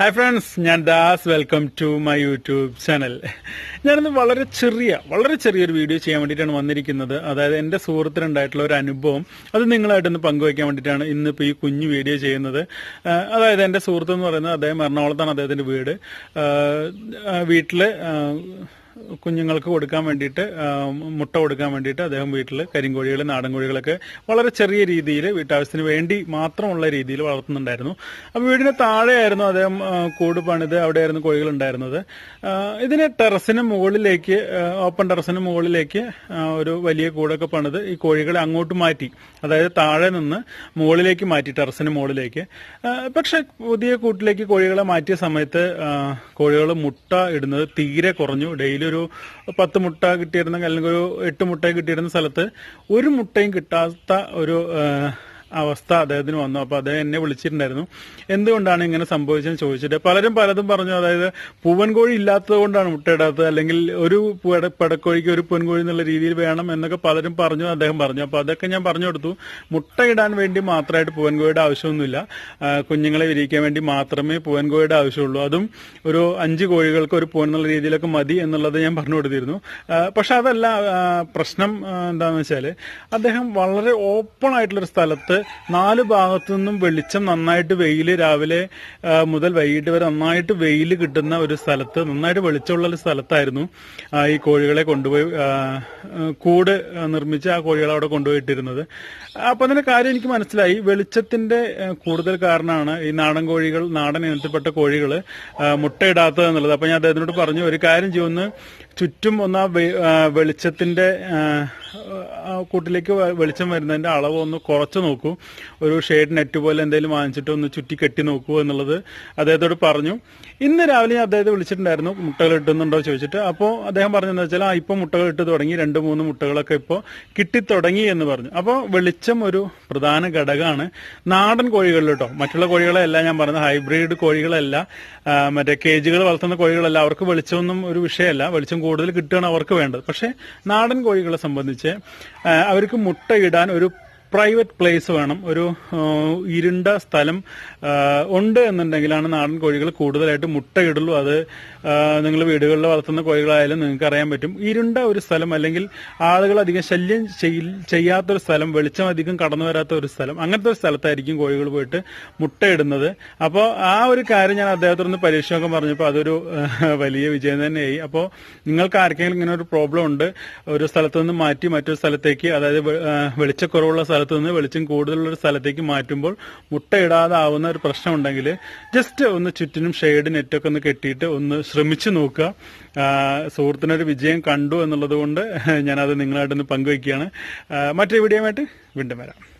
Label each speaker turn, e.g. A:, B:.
A: Hi friends ഞാൻ Das. Welcome to my YouTube channel ഞാനിന്ന് വളരെ ചെറിയ വളരെ ചെറിയൊരു വീഡിയോ ചെയ്യാൻ വേണ്ടിയിട്ടാണ് വന്നിരിക്കുന്നത്. അതായത് എന്റെ സുഹൃത്തിനുണ്ടായിട്ടുള്ള ഒരു അനുഭവം. അത് നിങ്ങളായിട്ടൊന്ന് പങ്കുവയ്ക്കാൻ വേണ്ടിയിട്ടാണ് ഇന്നിപ്പോൾ ഈ കുഞ്ഞു വീഡിയോ ചെയ്യുന്നത്. അതായത് എന്റെ സുഹൃത്ത് എന്ന് പറയുന്നത് അദ്ദേഹം എറണാകുളത്താണ് അദ്ദേഹത്തിന്റെ വീട്. വീട്ടിൽ കുഞ്ഞുങ്ങൾക്ക് കൊടുക്കാൻ വേണ്ടിയിട്ട് മുട്ട കൊടുക്കാൻ വേണ്ടിയിട്ട് അദ്ദേഹം വീട്ടിൽ കരിങ്കോഴികൾ നാടൻ കോഴികളൊക്കെ വളരെ ചെറിയ രീതിയിൽ വീട്ടാവശ്യത്തിന് വേണ്ടി മാത്രമുള്ള രീതിയിൽ വളർത്തുന്നുണ്ടായിരുന്നു. അപ്പോൾ വീടിന് താഴെയായിരുന്നു അദ്ദേഹം കൂട് പണിത് അവിടെയായിരുന്നു കോഴികൾ ഉണ്ടായിരുന്നത് ഇതിന് ടെറസിന് മുകളിലേക്ക് ഓപ്പൺ ടെറസിന് മുകളിലേക്ക് ഒരു വലിയ കൂടൊക്കെ പണിത് ഈ കോഴികളെ അങ്ങോട്ട് മാറ്റി അതായത് താഴെ നിന്ന് മുകളിലേക്ക് മാറ്റി ടെറസിന് മുകളിലേക്ക്. പക്ഷെ പുതിയ കൂട്ടിലേക്ക് കോഴികളെ മാറ്റിയ സമയത്ത് കോഴികൾ മുട്ട ഇടുന്നത് തീരെ കുറഞ്ഞു. ഡെയിലി ഒരു പത്ത് മുട്ട കിട്ടിയിരുന്ന അല്ലെങ്കിൽ ഒരു എട്ട് മുട്ട കിട്ടിയിരുന്ന സ്ഥലത്ത് ഒരു മുട്ടയും കിട്ടാത്ത ഒരു അവസ്ഥ അദ്ദേഹത്തിന് വന്നു. അപ്പൊ അദ്ദേഹം എന്നെ വിളിച്ചിട്ടുണ്ടായിരുന്നു. എന്തുകൊണ്ടാണ് ഇങ്ങനെ സംഭവിച്ചതെന്ന് ചോദിച്ചിട്ട് പലരും പലതും പറഞ്ഞു. അതായത് പൂവൻകോഴി ഇല്ലാത്തത് കൊണ്ടാണ് മുട്ടയിടാത്തത്. അല്ലെങ്കിൽ ഒരു പടക്കോഴിക്ക് ഒരു പൂവൻകോഴി എന്നുള്ള രീതിയിൽ വേണം എന്നൊക്കെ പലരും പറഞ്ഞു അദ്ദേഹം പറഞ്ഞു. അപ്പൊ അതൊക്കെ ഞാൻ പറഞ്ഞു കൊടുത്തു. മുട്ടയിടാൻ വേണ്ടി മാത്രമായിട്ട് പൂവൻകോഴിയുടെ ആവശ്യമൊന്നുമില്ല. കുഞ്ഞുങ്ങളെ വിരിയിക്കാൻ വേണ്ടി മാത്രമേ പൂവൻകോഴിയുടെ ആവശ്യമുള്ളൂ. അതും ഒരു അഞ്ച് കോഴികൾക്ക് ഒരു പൂവൻ എന്നുള്ള രീതിയിലൊക്കെ മതി എന്നുള്ളത് ഞാൻ പറഞ്ഞു കൊടുത്തിരുന്നു. പക്ഷെ അതല്ല പ്രശ്നം എന്താണെന്ന് വെച്ചാൽ അദ്ദേഹം വളരെ ഓപ്പൺ ആയിട്ടുള്ള ഒരു സ്ഥലത്ത് നാല് ഭാഗത്തു നിന്നും വെളിച്ചം നന്നായിട്ട് വെയിൽ രാവിലെ മുതൽ വൈകിട്ട് വരെ നന്നായിട്ട് വെയിൽ കിട്ടുന്ന ഒരു സ്ഥലത്ത് നന്നായിട്ട് വെളിച്ചമുള്ള ഒരു സ്ഥലത്തായിരുന്നു ഈ കോഴികളെ കൊണ്ടുപോയി കൂട് നിർമ്മിച്ച് ആ കോഴികളെ അവിടെ കൊണ്ടുപോയിട്ടിരുന്നത്. അപ്പൊ അതിന്റെ കാര്യം എനിക്ക് മനസ്സിലായി. വെളിച്ചത്തിന്റെ കൂടുതൽ കാരണമാണ് ഈ നാടൻ കോഴികൾ നാടൻ ഇനത്തിൽപ്പെട്ട കോഴികൾ മുട്ടയിടാത്തത് എന്നുള്ളത്. അപ്പൊ ഞാൻ അദ്ദേഹത്തിനോട് പറഞ്ഞു ഒരു കാര്യം ചെയ്യുമെന്ന് ചുറ്റും ഒന്ന് വെളിച്ചത്തിന്റെ കൂട്ടിലേക്ക് വെളിച്ചം വരുന്നതിന്റെ അളവ് ഒന്ന് കുറച്ച് നോക്കൂ. ഒരു ഷെയ്ഡ് നെറ്റ് പോലെ എന്തെങ്കിലും വാങ്ങിച്ചിട്ട് ഒന്ന് ചുറ്റി കെട്ടി നോക്കൂ എന്നുള്ളത് അദ്ദേഹത്തോട് പറഞ്ഞു. ഇന്ന് രാവിലെ ഞാൻ അദ്ദേഹത്തെ വിളിച്ചിട്ടുണ്ടായിരുന്നു. മുട്ടകൾ ഇട്ടുന്നുണ്ടോ ചോദിച്ചിട്ട്. അപ്പോൾ അദ്ദേഹം പറഞ്ഞതെന്ന് വെച്ചാൽ ആ ഇപ്പൊ മുട്ടകൾ ഇട്ട് തുടങ്ങി. രണ്ട് മൂന്ന് മുട്ടകളൊക്കെ ഇപ്പോൾ കിട്ടിത്തുടങ്ങി എന്ന് പറഞ്ഞു. അപ്പോൾ വെളിച്ചം ഒരു പ്രധാന ഘടകമാണ്. നാടൻ കോഴികളിൽ കേട്ടോ മറ്റുള്ള കോഴികളെല്ലാം ഞാൻ പറഞ്ഞത്. ഹൈബ്രിഡ് കോഴികളല്ല മറ്റേ കേജുകൾ വളർത്തുന്ന കോഴികളല്ല. അവർക്ക് വെളിച്ചമൊന്നും ഒരു വിഷയമല്ല. വെളിച്ചം കൂടുതൽ കിട്ടുകയാണ് അവർക്ക് വേണ്ടത്. പക്ഷേ നാടൻ കോഴികളെ സംബന്ധിച്ച് ആ, അവർക്ക് മുട്ടയിടാൻ ഒരു പ്രൈവറ്റ് പ്ലേസ് വേണം. ഒരു ഇരുണ്ട സ്ഥലം ഉണ്ട് എന്നുണ്ടെങ്കിലാണ് നാടൻ കോഴികൾ കൂടുതലായിട്ട് മുട്ടയിടുള്ളൂ. അത് നിങ്ങൾ വീടുകളിൽ വളർത്തുന്ന കോഴികളായാലും നിങ്ങൾക്ക് അറിയാൻ പറ്റും. ഇരുണ്ട ഒരു സ്ഥലം അല്ലെങ്കിൽ ആളുകൾ അധികം ശല്യം ചെയ്യ- ചെയ്യാത്തൊരു സ്ഥലം വെളിച്ചം അധികം കടന്നു വരാത്ത ഒരു സ്ഥലം അങ്ങനത്തെ ഒരു സ്ഥലത്തായിരിക്കും കോഴികൾ പോയിട്ട് മുട്ടയിടുന്നത്. അപ്പോൾ ആ ഒരു കാര്യം ഞാൻ അദ്ദേഹത്തോടൊന്ന് പരീക്ഷണമൊക്കെ പറഞ്ഞപ്പോൾ അതൊരു വലിയ വിജയം തന്നെയായി. അപ്പോൾ നിങ്ങൾക്ക് ആർക്കെങ്കിലും ഇങ്ങനെ ഒരു പ്രോബ്ലം ഉണ്ട് ഒരു സ്ഥലത്ത് നിന്ന് മാറ്റി മറ്റൊരു സ്ഥലത്തേക്ക് അതായത് വെളിച്ചക്കുറവുള്ള സ്ഥലത്ത് നിന്ന് വെളിച്ചം കൂടുതലുള്ള ഒരു സ്ഥലത്തേക്ക് മാറ്റുമ്പോൾ മുട്ടയിടാതാവുന്ന ഒരു പ്രശ്നം ഉണ്ടെങ്കിൽ ജസ്റ്റ് ഒന്ന് ചുറ്റിനും ഷെയ്ഡ് നെറ്റൊക്കെ ഒന്ന് കെട്ടിയിട്ട് ഒന്ന് ശ്രമിച്ചു നോക്കുക. സുഹൃത്തിനൊരു വിജയം കണ്ടു എന്നുള്ളത് കൊണ്ട് ഞാനത് നിങ്ങളായിട്ടൊന്ന് പങ്കുവയ്ക്കുകയാണ്. മറ്റൊരു വീഡിയോ ആയിട്ട് വീണ്ടും വരാം.